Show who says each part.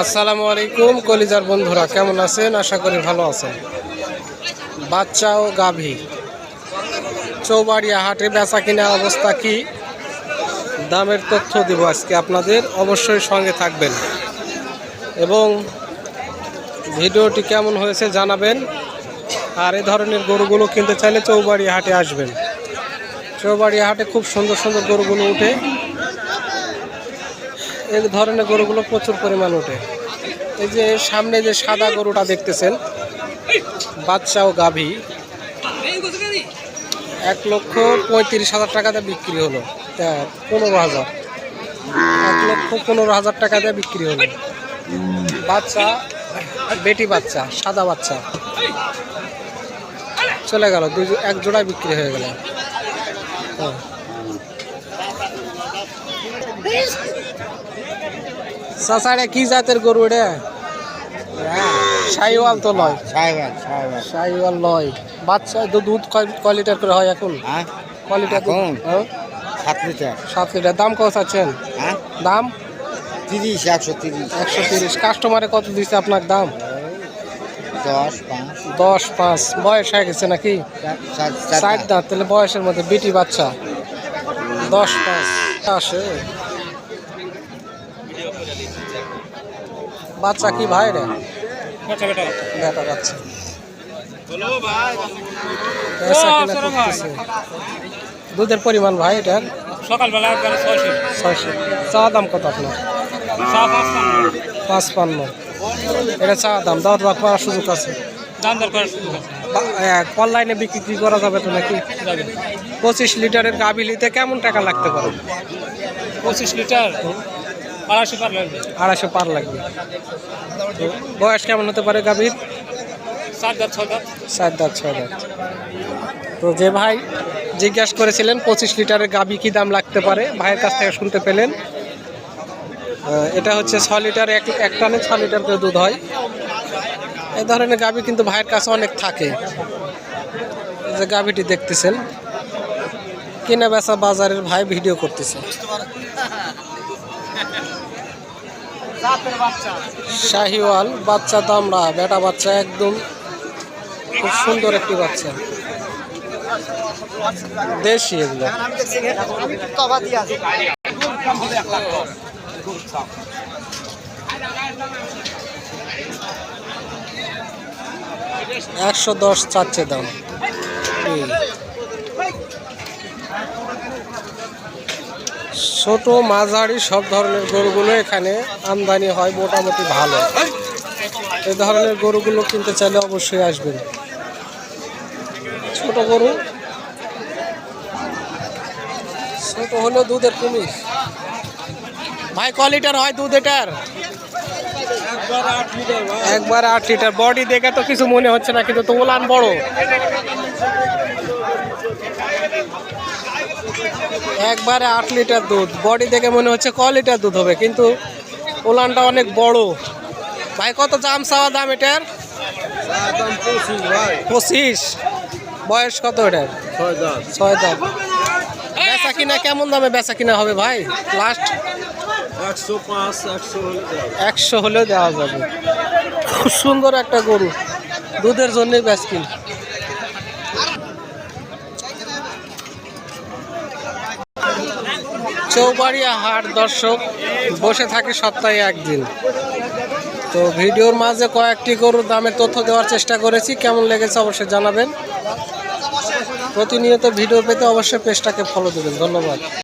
Speaker 1: আসসালামু আলাইকুম, কলিজার বন্ধুরা, কেমন আছেন? আশা করি ভালো আছেন। বাচ্চা ও গাভী, চৌবাড়িয়া হাটে বেচা কিনা অবস্থা কি? দামের তথ্য দিব আজকে আপনাদের, অবশ্যই সঙ্গে থাকবেন। এবং ভিডিওটি কেমন হয়েছে জানাবেন। আর এই ধরনের গরুগুলো কিনতে চাইলে চৌবাড়িয়া হাটে আসবেন। চৌবাড়িয়া হাটে খুব সুন্দর সুন্দর গরুগুলো উঠে। এই ধরনের গরুগুলো প্রচুর পরিমাণ ওঠে। এই যে সামনে যে সাদা গরুটা দেখতেছেন বাচ্চা ও গাভী। এক লক্ষ পঁয়ত্রিশ হাজার টাকাতে বিক্রি হলো। পনেরো হাজার। এক লক্ষ পনেরো হাজার টাকাতে বিক্রি হলো। বাচ্চা, বেটি বাচ্চা, সাদা বাচ্চা। চলে গেল, দুই এক জোড়ায় বিক্রি হয়ে গেল। হ্যাঁ সাসারে কি জাতের গরু এটা? সাইওয়াল তো লয়।
Speaker 2: সাহেবান
Speaker 1: সাইওয়াল। নয় বাচ্চা দুধ কয়- লিটার করে হয় এখন?
Speaker 2: হ্যাঁ।
Speaker 1: কয় লিটার?
Speaker 2: সাত লিটার।
Speaker 1: সাত লিটার। দাম কত চাচ্ছেন?
Speaker 2: হ্যাঁ?
Speaker 1: দাম?
Speaker 2: তিরিশ একশো তিরিশ।
Speaker 1: একশো তিরিশ। কাস্টমারে কত দিচ্ছে আপনার দাম?
Speaker 2: দশ পাঁচ।
Speaker 1: দশ পাঁচ। বয়স হয়ে গেছে নাকি?
Speaker 2: চার
Speaker 1: দাঁত। তাহলে বয়সের মধ্যে বিটি বাচ্চা। দশ পাঁচ আসে। বাচ্চা কি ভাই রে? বেটা। বাচ্চা। বেচা দুধের পরিমাণ ভাই এটার?
Speaker 3: সকালবেলা একবার ছয়শো।
Speaker 1: চা দাম কত আপনার?
Speaker 3: চা পাঁচপান্ন।
Speaker 1: পাঁচ পান্ন এটা চা দাম দাওয়াত বা করার সুযোগ আছে?
Speaker 3: দাম দর করার সুযোগ আছে।
Speaker 1: অনলাইনে বিক্রি করা যাবে তো নাকি? পঁচিশ লিটারের গাভি নিতে কেমন টাকা লাগতে পারে?
Speaker 3: পঁচিশ লিটার আড়াইশো পার লাগবে।
Speaker 1: আড়াইশো পার লাগবে। তো বয়স কেমন হতে পারে গাভীর?
Speaker 3: চার দাঁত ছয় দাঁত।
Speaker 1: সাত দাঁত ছয় দাঁত। তো যে ভাই জিজ্ঞাসা করেছিলেন পঁচিশ লিটারের গাভি কি দাম লাগতে পারে? ভাইয়ের কাছ থেকে শুনতে পেলেন। এটা হচ্ছে ছ লিটার এক এক টানে ছ লিটার করে দুধ হয়। এই ধরনের গাভি কিন্তু ভাইয়ের কাছে অনেক থাকে। যে গাভিটি দেখতেছেন, কিনা বেচা বাজারের ভাই ভিডিও করতেছে। শাহিওয়াল, বাচ্চা দামড়া, বেটা বাচ্চা একদম খুব সুন্দর একটি বাচ্চা। দেশি এগুলো। একশো দশ চাচ্ছে দাম। ছোট, মাঝারি সব ধরনের গরুগুলো এখানে আমদানি হয় মোটামুটি ভালো। এই ধরনের গরুগুলো কিনতে চাইলে অবশ্যই আসবেন। ছোট গরু। ছোট হলো দুধের কুমির। ভাই ক লিটার হয় দুধ এটার। একবার আট লিটার বডি দেখে তো কিছু মনে হচ্ছে না কিন্তু তো ওলান বড়। একবারে আট লিটার দুধ। বডি দেখে মনে হচ্ছে ক লিটার দুধ হবে কিন্তু ওলানটা অনেক বড়। ভাই কত দাম চাওয়া দাম এটার? পঁচিশ। বয়স কত এটার? ছয় দাম বেচা কিনা কেমন দামে বেচা কিনা হবে ভাই? লাস্ট
Speaker 2: একশো পাঁচ, একশো
Speaker 1: একশো হলেও দেওয়া যাবে। খুব সুন্দর একটা গরু। দুধের জন্যই ব্যাস কিন। চৌবাড়িয়া হাট, দর্শক, বসে থাকে সপ্তাহে একদিন। তো ভিডিওর মাঝে কয়েকটি গরুর দামের তথ্য দেওয়ার চেষ্টা করেছি। কেমন লেগেছে অবশ্যই জানাবেন। প্রতিনিয়ত ভিডিও পেতে অবশ্যই পেজটাকে ফলো দেবেন। ধন্যবাদ।